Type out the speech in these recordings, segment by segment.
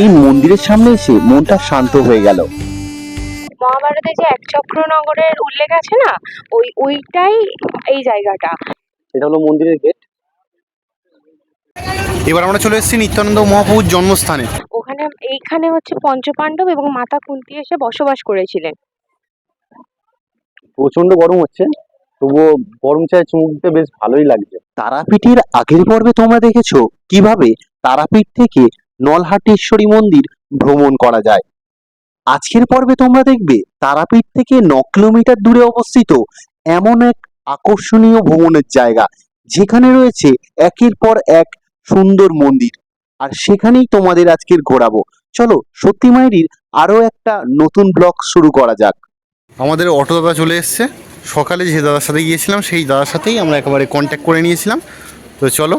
এই মন্দিরের সামনে এসে মনটা শান্ত হয়ে গেল। মহাভারতে যে একচক্র নগরের উল্লেখ আছে না ওই ওইটাই এই জায়গাটা। এটা হলো মন্দিরের গেট। এবার আমরা চলে এসেছি নিত্যানন্দ মহাপ্রভুর জন্মস্থানে। ওখানে এইখানে হচ্ছে পঞ্চপাণ্ডব এবং মাতা কুন্তি এসে বসবাস করেছিলেন। প্রচণ্ড গরম হচ্ছে তবুও গরম চায় চুমুক দিতে বেশ ভালোই লাগছে। তারাপীঠের আগের পর্বে তোমরা দেখেছ কীভাবে তারাপীঠ থেকে নলহাটেশ্বরী মন্দির ভ্রমণ করা যায়। আজকের পর্বে তোমরা দেখবে তারাপীঠ থেকে ন কিলোমিটার দূরে অবস্থিত এমন এক আকর্ষণীয় ভ্রমণের জায়গা, যেখানে রয়েছে একের পর এক সুন্দর মন্দির। আর সেখানেই তোমাদের আজকের ঘোরাবো। চলো, সত্যি মায়েরির আরও একটা নতুন ব্লগ শুরু করা যাক। আমাদের অটো দাদা চলে এসছে। সকালে যে দাদার সাথে গিয়েছিলাম, সেই দাদার সাথেই আমরা একেবারে কন্ট্যাক্ট করে নিয়েছিলাম। তো চলো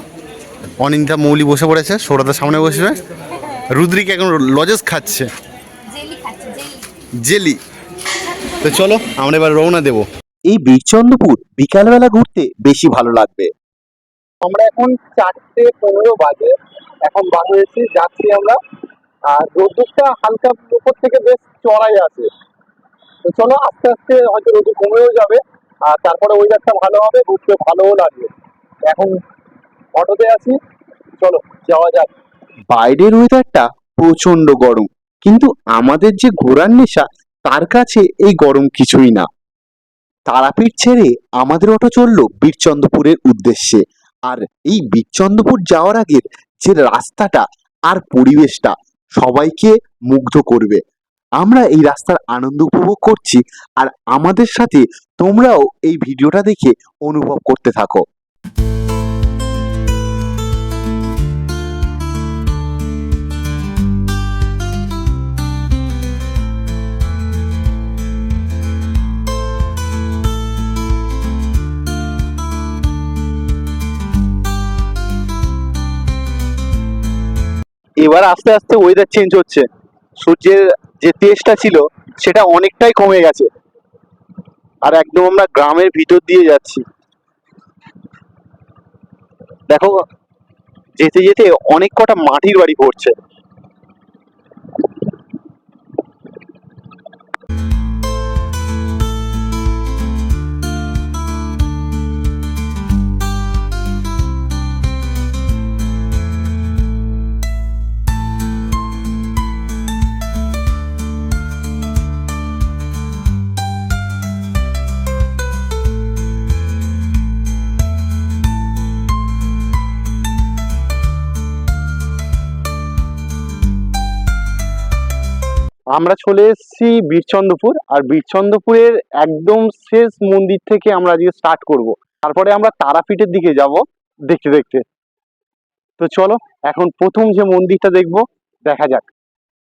অনিন্দিতা মৌলি বসে পড়েছে সৌরদার সামনে বসবে। রুদ্রিক এখন লজেস খাচ্ছে। জেলি তো চলো আমরা এবার রওনা দেবো। এই বীরচন্দ্রপুর বিকালবেলা ঘুরতে বেশি ভালো লাগবে। আমরা এখন চারটে পনেরো বাজে। এখন বার হয়েছি যাচ্ছি আমরা। আর রোদ্দুরটা হালকা উপর থেকে বেশ চড়াই আছে। তো চলো আস্তে আস্তে হয়তো রোদ কমেও যাবে। আর তারপরে ওয়েদারটা ভালো হবে ঘুরতে ভালোও লাগবে। এখন অটোতে আছি। চলো, যাওয়া যাক। বাইরের ওয়েদারটা প্রচণ্ড গরম। কিন্তু আমাদের যে ঘোরার নেশা, তার কাছে এই গরম কিছুই না। তারাপীঠ ছেড়ে আমাদের অটো চলল বীরচন্দ্রপুরের উদ্দেশ্যে। আর এই বীরচন্দ্রপুর যাওয়ার আগের যে রাস্তাটা আর পরিবেশটা, সবাইকে মুগ্ধ করবে। আমরা এই রাস্তার আনন্দ উপভোগ করছি, আর আমাদের সাথে তোমরাও এই ভিডিওটা দেখে অনুভব করতে থাকো। এবার আস্তে আস্তে ওয়েদার চেঞ্জ হচ্ছে। সূর্যের যে তেজটা ছিল, সেটা অনেকটাই কমে গেছে। আর একদম আমরা গ্রামের ভিতর দিয়ে যাচ্ছি। দেখো, যেতে যেতে অনেক কটা মাটির বাড়ি পড়ছে। আমরা চলে এসেছি বীরচন্দ্রপুর, আর বীরচন্দ্রপুরের একদম শেষ মন্দির থেকে আমরা আজকে স্টার্ট করব। তারপরে আমরা তারাপীঠের দিকে যাব দেখতে দেখতে। তো চলো, এখন প্রথম যে মন্দিরটা দেখব, দেখা যাক।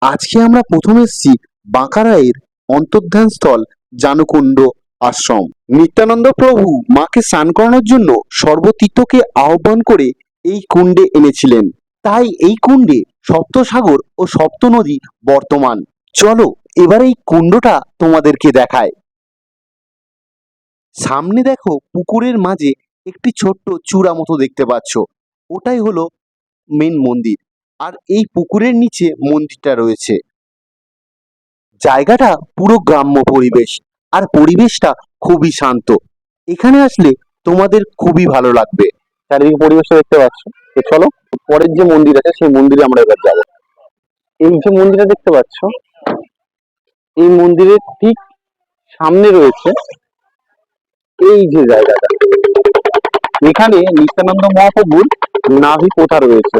আজকে আমরা প্রথম এসেছি বাঁকারায়ের অন্তর্ধান স্থল, জানুকুণ্ড আশ্রম। নিত্যানন্দ প্রভু মাকে স্নান করানোর জন্য সর্বতীর্থকে আহ্বান করে এই কুণ্ডে এনেছিলেন। তাই এই কুণ্ডে সপ্তসাগর ও সপ্ত নদী বর্তমান। চলো, এবার এই কুণ্ডটা তোমাদেরকে দেখায়। সামনে দেখো পুকুরের মাঝে একটি ছোট্ট চূড়া মতো দেখতে পাচ্ছ। ওটাই হলো মেন মন্দির। আর এই পুকুরের নিচে মন্দিরটা রয়েছে। জায়গাটা পুরো গ্রাম্য পরিবেশ আর পরিবেশটা খুবই শান্ত। এখানে আসলে তোমাদের খুবই ভালো লাগবে। চারিদিকে পরিবেশটা দেখতে পাচ্ছ। চলো, পরের যে মন্দির আছে, সেই মন্দিরে আমরা এবার যাব। এই যে মন্দিরটা দেখতে পাচ্ছ এই মন্দিরের ঠিক সামনে রয়েছে এই যে জায়গাটা। এখানে নিত্যানন্দ মহাপ্রভুর নাভি কোথা রয়েছে।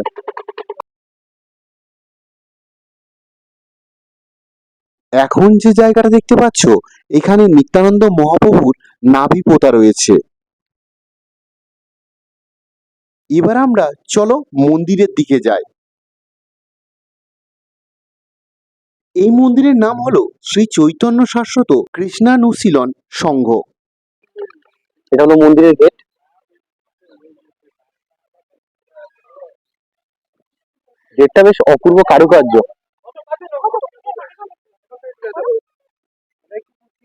এখন যে জায়গাটা দেখতে পাচ্ছ, এখানে নিত্যানন্দ মহাপ্রভুর নাভি পোতা রয়েছে। এবার আমরা চলো মন্দিরের দিকে যাই। এই মন্দিরের নাম হলো শ্রী চৈতন্য শাশ্বত কৃষ্ণানুশীলন সংঘ। এটা হলো মন্দিরের গেট গেটটা বেশ অপূর্ব কারুকার্য।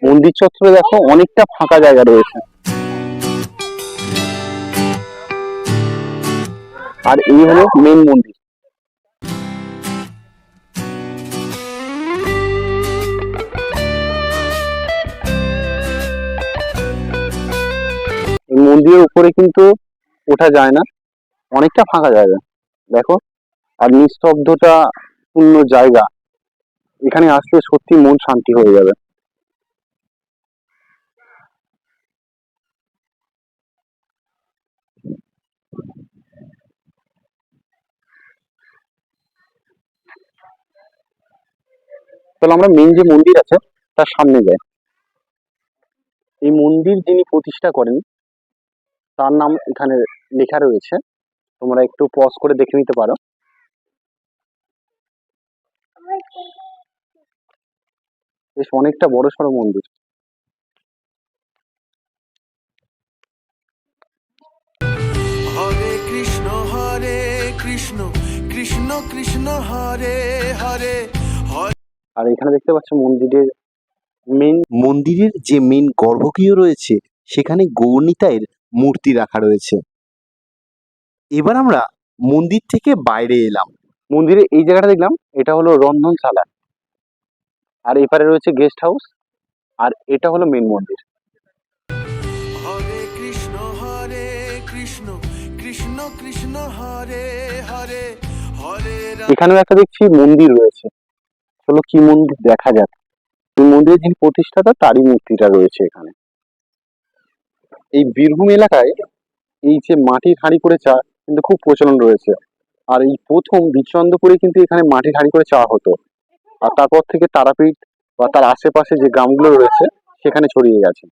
মন্দির চত্বরে দেখো অনেকটা ফাঁকা জায়গা রয়েছে। আর এই হলো মেন মন্দির। মন্দিরের উপরে কিন্তু ওঠা যায় না। অনেকটা ফাঁকা জায়গা, দেখো। আর নিস্তব্ধতা পূর্ণ জায়গা। এখানে আসলে সত্যি মন শান্তি হয়ে যাবে। তাহলে আমরা মেন যে মন্দির আছে, তার সামনে যাই। এই মন্দির যিনি প্রতিষ্ঠা করেন তার নাম এখানে লেখা রয়েছে। তোমরা একটু পজ করে দেখে নিতে পারো। বেশ অনেকটা বড় সড়ো মন্দির। হরে কৃষ্ণ হরে কৃষ্ণ কৃষ্ণ কৃষ্ণ হরে হরে আর এখানে দেখতে পাচ্ছ মন্দিরের মেন মন্দিরের যে মেন গর্ভগৃহ রয়েছে সেখানে গৌরনিতাইয়ের মূর্তি রাখা রয়েছে। এবার আমরা মন্দির থেকে বাইরে এলাম। মন্দিরে এই জায়গাটা দেখলাম এটা হলো রন্ধনশালা। আর এপারে রয়েছে গেস্ট হাউস আর এটা হলো মেন মন্দির। হরে কৃষ্ণ হরে কৃষ্ণ কৃষ্ণ কৃষ্ণ হরে হরে হরে এখানেও একটা দেখছি মন্দির রয়েছে। চলো কি মন্দির দেখা যাক। এই মন্দিরের যিনি প্রতিষ্ঠাতা তারই মূর্তিটা রয়েছে এখানে। এই বীরভূম এলাকায় এই যে মাটির হাঁড়ি করে চা কিন্তু খুব প্রচলন রয়েছে। আর এই প্রথম বিচন্দ্রপুরে কিন্তু এখানে মাটির হাঁড়ি করে চা হতো। আর তারপর থেকে তারাপীঠ বা তার আশেপাশে যে গ্রামগুলো রয়েছে, সেখানে ছড়িয়ে গেছে।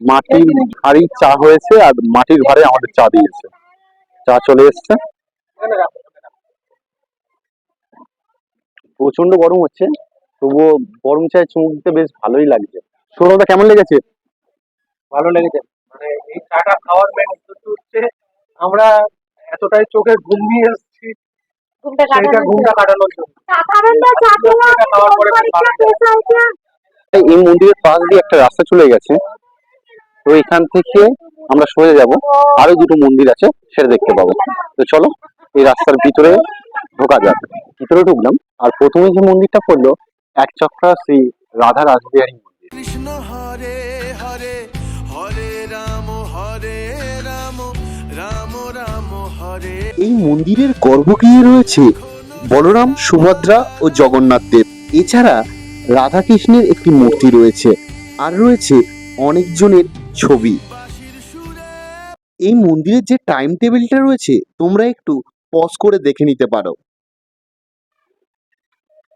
মাটির হাঁড়ি চা হয়েছে আর মাটির ঘরে আমাদের চা দিয়েছে। চা চলে এসছে। প্রচণ্ড গরম হচ্ছে তবুও গরম চায় চুমুক দিতে বেশ ভালোই লাগছে। সৌরভদা কেমন লেগেছে? ভালো লেগেছে। মানে এই চাটা খাওয়ার মেন উদ্দেশ্য হচ্ছে আমরা এতটাই চোখে ঘুম নিয়ে এসেছি সেইটা ঘুমটা কাটানোর জন্য। খাওয়ার পরে খুব ভালো লাগছে। এই এই মন্দিরের পাশ দিয়ে একটা রাস্তা চলে গেছে তো এখান থেকে আমরা সরে যাব। আরও দুটো মন্দির আছে সেটা দেখতে পাবো। তো চলো এই রাস্তার ভিতরে ঢোকা যাক। ভিতরে ঢুকলাম আর প্রথমে যে মন্দিরটা পড়ল এক চক্রা শ্রী রাধা রাসবিহারী মন্দির। কৃষ্ণ হরে হরে হরে রাম হরে রাম রাম রাম হরে। এই মন্দিরের গর্ভগৃহে রয়েছে বলরাম সুভদ্রা ও জগন্নাথ দেব। এছাড়া রাধাকৃষ্ণের একটি মূর্তি রয়েছে আর রয়েছে অনেকজনের ছবি। এই মন্দিরের যে টাইম টেবিলটা রয়েছে তোমরা একটু পজ করে দেখে নিতে পারো।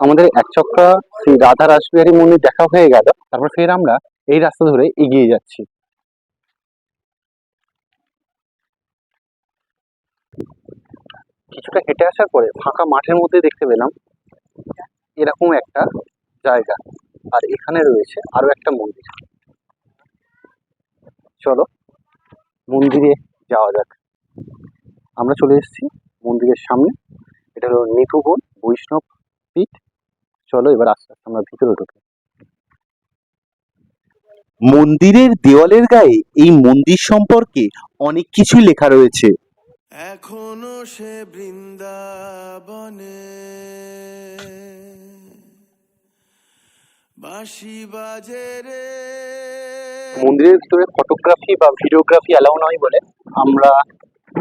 আমাদের এক চক্রা শ্রী রাধা রাসবিহারী মন্দির দেখা হয়ে গেল, তারপর ফের আমরা এই রাস্তা ধরে এগিয়ে যাচ্ছি। কিছুটা হেঁটে আসার পরে ফাঁকা মাঠের মধ্যে দেখতে পেলাম এরকম একটা জায়গা, আর এখানে রয়েছে আরও একটা মন্দির। চলো মন্দিরে যাওয়া যাক। আমরা চলে এসেছি মন্দিরের সামনে, এটা হলো নিপুবন বৈষ্ণব পীঠ। চলো এবার আস্তে আস্তে আমরা ভিতরে ঢুকি মন্দিরের দেওয়ালের গায়ে এই মন্দির সম্পর্কে অনেক কিছুই লেখা রয়েছে। এখনও সে বৃন্দাবনে। বাঁশি বাজে রে। মন্দিরের ভিতরে ফটোগ্রাফি বা ভিডিওগ্রাফি অ্যালাউ নয় বলে আমরা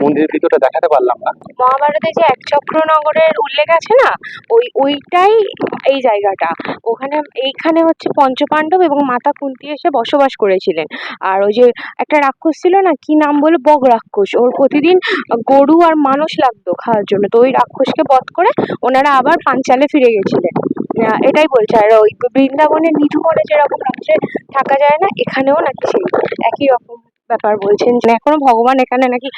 মন্দিরের ভিতরটা দেখাতে পারলাম না। মহাভারতে যে একচক্রনগরের উল্লেখ আছে না? ওই, ওইটাই এই জায়গাটা। ওখানে, এইখানে হচ্ছে পঞ্চপাণ্ডব এবং মাতা কুন্তি এসে বসবাস করেছিলেন। আর ওই যে একটা রাক্ষস ছিল না, কি নাম বলে? বগ রাক্ষস। ওর প্রতিদিন গরু আর মানুষ লাগতো খাওয়ার জন্য। তো ওই রাক্ষসকে বধ করে ওনারা আবার পাঞ্চালে ফিরে গেছিলেন। এটাই বলছে। আর ওই বৃন্দাবনের নিধুবনে যেরকম রাত্রে থাকা যায় না, এখানেও নাকি সেই একই রকম। ব্যাপার বলছেন যে এখনও ভগবান এখানে নাকি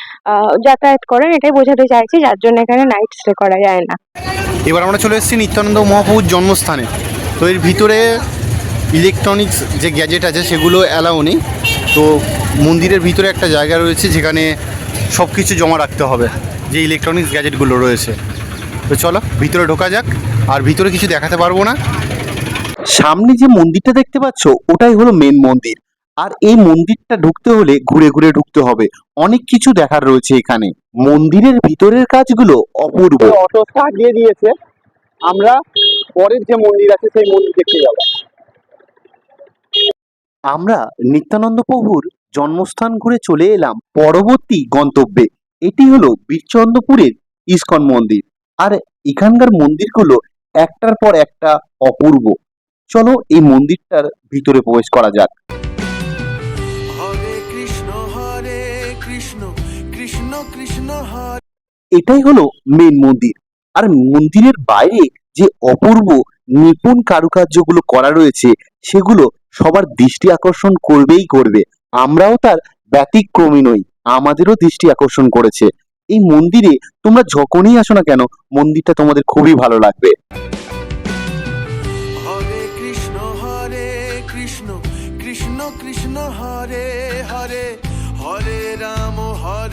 যাতায়াত করেন এটাই বোঝাতে চাইছি যার জন্য এখানে নাইট স্টে করা যায় না। এবার আমরা চলে এসেছি নিত্যানন্দ মহাপ্রভুর জন্মস্থানে। তো এর ভিতরে ইলেকট্রনিক্স যে গ্যাজেট আছে সেগুলো অ্যালাউ নেই। তো মন্দিরের ভিতরে একটা জায়গা রয়েছে যেখানে সব কিছু জমা রাখতে হবে যে ইলেকট্রনিক্স গ্যাজেটগুলো রয়েছে। তো চলো ভিতরে ঢোকা যাক আর ভিতরে কিছু দেখাতে পারব না। সামনে যে মন্দিরটা দেখতে পাচ্ছ ওটাই হলো মেন মন্দির। আর এই মন্দিরটা ঢুকতে হলে ঘুরে ঘুরে ঢুকতে হবে। অনেক কিছু দেখার রয়েছে এখানে। মন্দিরের ভিতরের কাজগুলো অপূর্ব। অটো স্টার্ট দিয়ে দিয়েছে। আমরা পরের যে মন্দির আছে সেই মন্দির দেখতে যাব। আমরা নিত্যানন্দ প্রভুর জন্মস্থান ঘুরে চলে এলাম পরবর্তী গন্তব্যে। এটি হলো বীরচন্দ্রপুরের ইস্কন মন্দির। আর এখানকার মন্দিরগুলো একটার পর একটা অপূর্ব। চলো এই মন্দিরটার ভিতরে প্রবেশ করা যাক। এটাই হলো মেন মন্দির। আর মন্দিরের বাইরে যে অপূর্ব নিপুণ কারুকার্যগুলো করা রয়েছে, সেগুলো সবার দৃষ্টি আকর্ষণ করবেই করবে। আমরাও তার ব্যতিক্রমী নই, আমাদেরও দৃষ্টি আকর্ষণ করেছে। এই মন্দিরে তোমরা যখনই আসো না কেন, মন্দিরটা তোমাদের খুবই ভালো লাগবে। হরে কৃষ্ণ হরে কৃষ্ণ কৃষ্ণ কৃষ্ণ, হরে হরে।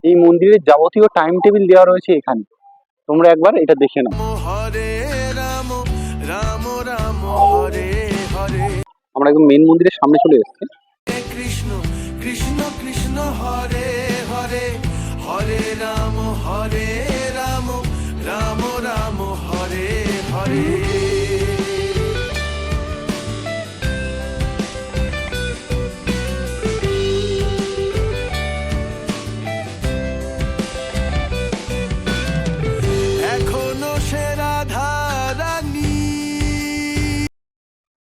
এই মন্দিরের যাবতীয় টাইম টেবিল দেওয়া রয়েছে এখানে। তোমরা একবার এটা দেখে নাও। হরে রাম রাম রাম হরে হরে। আমরা একদম মেন মন্দিরের সামনে চলে এসেছি।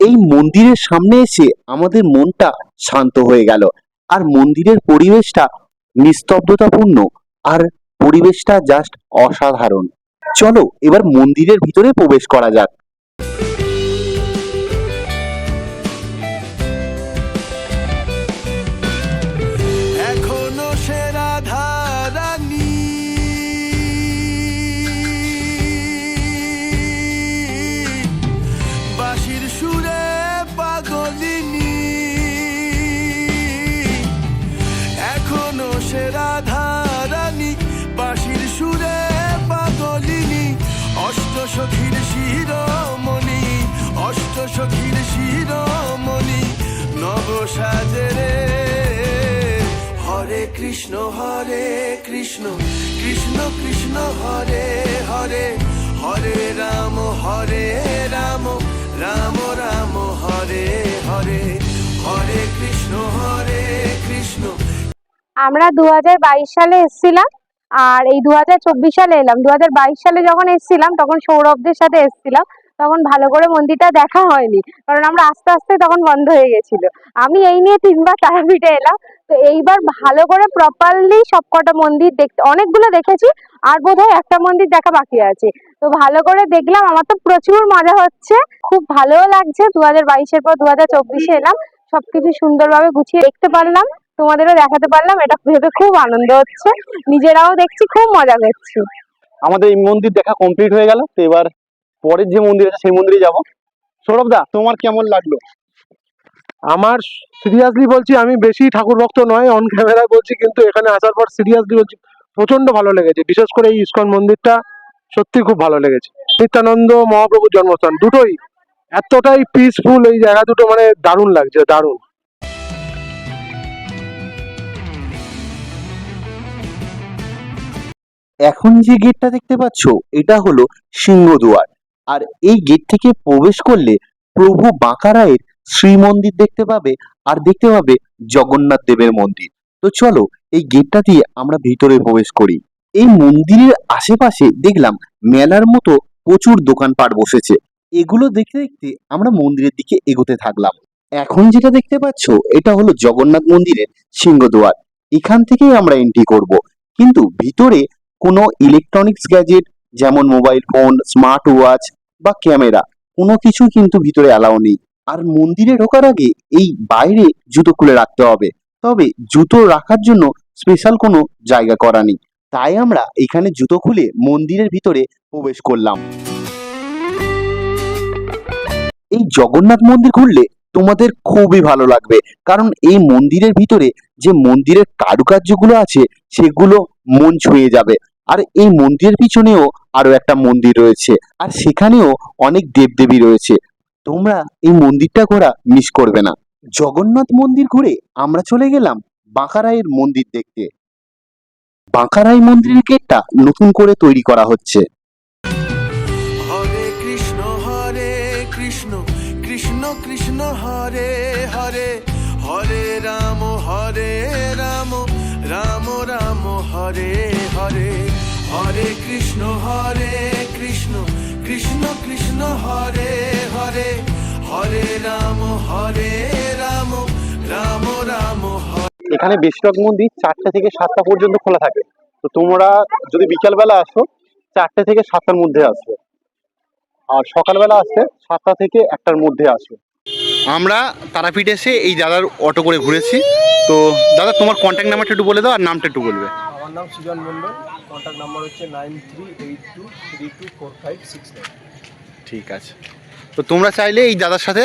এই মন্দিরের সামনে এসে আমাদের মনটা শান্ত হয়ে গেল। আর মন্দিরের পরিবেশটা নিস্তব্ধতাপূর্ণ, আর পরিবেশটা জাস্ট অসাধারণ। চলো এবার মন্দিরের ভিতরে প্রবেশ করা যাক। নব সাজরে হরে কৃষ্ণ হরে কৃষ্ণ কৃষ্ণ কৃষ্ণ, হরে হরে হরে রাম হরে রাম রাম রাম, হরে হরে হরে কৃষ্ণ হরে কৃষ্ণ। আমরা দু হাজার বাইশ সালে এসেছিলাম, আর এই দু হাজার চব্বিশ সালে এলাম। দু হাজার বাইশ সালে যখন এসেছিলাম, তখন সৌরভদের সাথে এসেছিলাম। তখন ভালো করে মন্দিরটা দেখা হয়নি। কারণ আমরা আস্তে আস্তে তখন বন্ধ হয়ে গেছিল। আমি এই নিয়ে তিনবার তারাপীঠে এলাম। তো এইবার ভালো করে প্রপারলি সবকটা মন্দির দেখতে অনেকগুলো দেখেছি, আর বোধহয় একটা মন্দির দেখা বাকি আছে। তো ভালো করে দেখলাম, আমার তো প্রচুর মজা হচ্ছে। খুব ভালোও লাগছে দু হাজার বাইশের পর দু হাজার চব্বিশে এলাম। সবকিছু সুন্দরভাবে গুছিয়ে দেখতে পারলাম, তোমাদেরও দেখাতে পারলাম, এটা ভেবে খুব আনন্দ হচ্ছে। নিজেরাও দেখছি, খুব মজা করছি। আমাদের এই মন্দির দেখা কমপ্লিট হয়ে গেল, তো এবার পরের যে মন্দির আছে সেই মন্দিরে যাব। সৌরভ দা তোমার কেমন লাগল? আমার সিরিয়াসলি বলছি আমি বেশি ঠাকুর ভক্ত নয় অন ক্যামেরায় বলছি কিন্তু এখানে আসার পর সিরিয়াসলি বলছি প্রচণ্ড ভালো লেগেছে। বিশেষ করে এই ইস্কন মন্দিরটা সত্যি খুব ভালো লেগেছে। নিত্যানন্দ মহাপ্রভুর জন্মস্থান দুটোই এতটাই পিসফুল এই জায়গা দুটো মানে দারুণ লাগছে দারুণ। এখন যে গেটটা দেখতে পাচ্ছ এটা হলো সিংহদুয়ার। আর এই গেট থেকে প্রবেশ করলে প্রভু বাঁকা বাঁকারায়ের শ্রীমন্দির দেখতে পাবে আর দেখতে পাবে জগন্নাথ দেবের মন্দির। তো চলো এই গেটটা দিয়ে আমরা ভিতরে প্রবেশ করি। এই মন্দিরের আশেপাশে দেখলাম মেলার মতো প্রচুর দোকানপাট বসেছে। এগুলো দেখতে দেখতে আমরা মন্দিরের দিকে এগোতে থাকলাম। এখন যেটা দেখতে পাচ্ছ, এটা হলো জগন্নাথ মন্দিরের সিংহদুয়ার এখান থেকেই আমরা এন্ট্রি করব। কিন্তু ভিতরে কোনো ইলেকট্রনিক্স গ্যাজেট যেমন মোবাইল ফোন স্মার্ট ওয়াচ বা ক্যামেরা কোনো কিছু কিন্তু ভিতরে অ্যালাউ নেই। আর মন্দিরে ঢোকার আগে এই বাইরে জুতো খুলে রাখতে হবে। তবে জুতো রাখার জন্য স্পেশাল কোনো জায়গা করা নেই। তাই আমরা এখানে জুতো খুলে মন্দিরের ভিতরে প্রবেশ করলাম। এই জগন্নাথ মন্দির ঘুরলে তোমাদের খুবই ভালো লাগবে। কারণ এই মন্দিরের ভিতরে যে মন্দিরের কারুকার্যগুলো আছে, সেগুলো মন ছুঁয়ে যাবে। আর এই মন্দিরের পিছনেও আরও একটা মন্দির রয়েছে। আর সেখানেও অনেক দেবদেবী রয়েছে। তোমরা এই মন্দিরটা ঘোরা মিস করবে না। জগন্নাথ মন্দির ঘুরে আমরা চলে গেলাম বাঁকারায়ের মন্দির দেখতে। বাঁকারাই মন্দিরের গেটটা নতুন করে তৈরি করা হচ্ছে। হরে কৃষ্ণ হরে কৃষ্ণ কৃষ্ণ কৃষ্ণ, হরে হরে হরে রাম হরে রাম রাম রাম এখানে বেশিরভাগ মন্দির চারটে থেকে সাতটা পর্যন্ত খোলা থাকে। তো তোমরা যদি বিকালবেলা আসো, চারটে থেকে সাতটার মধ্যে আসবে। আর সকালবেলা আসলে সাতটা থেকে একটার মধ্যে আসবে। আমরা তারাপীঠ এসে এই দাদার অটো করে ঘুরেছি। তো দাদা, তোমার কন্ট্যাক্ট নাম্বারটা একটু বলে দাও আর নামটা একটু বলবে। আমার নাম সুজন মণ্ডল। কন্ট্যাক্ট নাম্বার হচ্ছে nine three eight two three two four five six nine ঠিক আছে। তো তোমরা চাইলে এই দাদার সাথে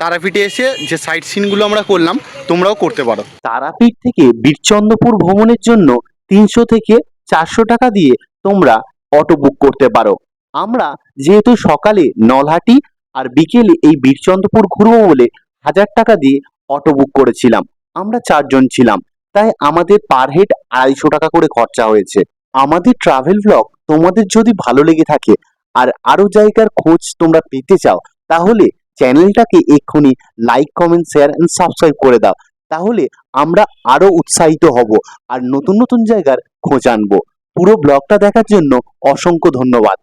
তারাপীঠে এসে যে সাইট সিনগুলো আমরা করলাম তোমরাও করতে পারো। তারাপীঠ থেকে বীরচন্দ্রপুর ভ্রমণের জন্য তিনশো থেকে চারশো টাকা দিয়ে তোমরা অটো বুক করতে পারো। আমরা যেহেতু সকালে নলহাটি আর বিকেলে এই বীরচন্দ্রপুর ঘুরবো বলে হাজার টাকা দিয়ে অটো বুক করেছিলাম। আমরা চারজন ছিলাম। তাই আমাদের পার হেড আড়াইশো টাকা করে খরচা হয়েছে। আমাদের ট্রাভেল ব্লগ তোমাদের যদি ভালো লেগে থাকে আর আরও জায়গার খোঁজ তোমরা পেতে চাও, তাহলে চ্যানেলটাকে এক্ষুনি like comment share and subscribe করে দাও। তাহলে আমরা আরও উৎসাহিত হব আর নতুন নতুন জায়গার খোঁজ আনব। পুরো ব্লগটা দেখার জন্য অসংখ্য ধন্যবাদ।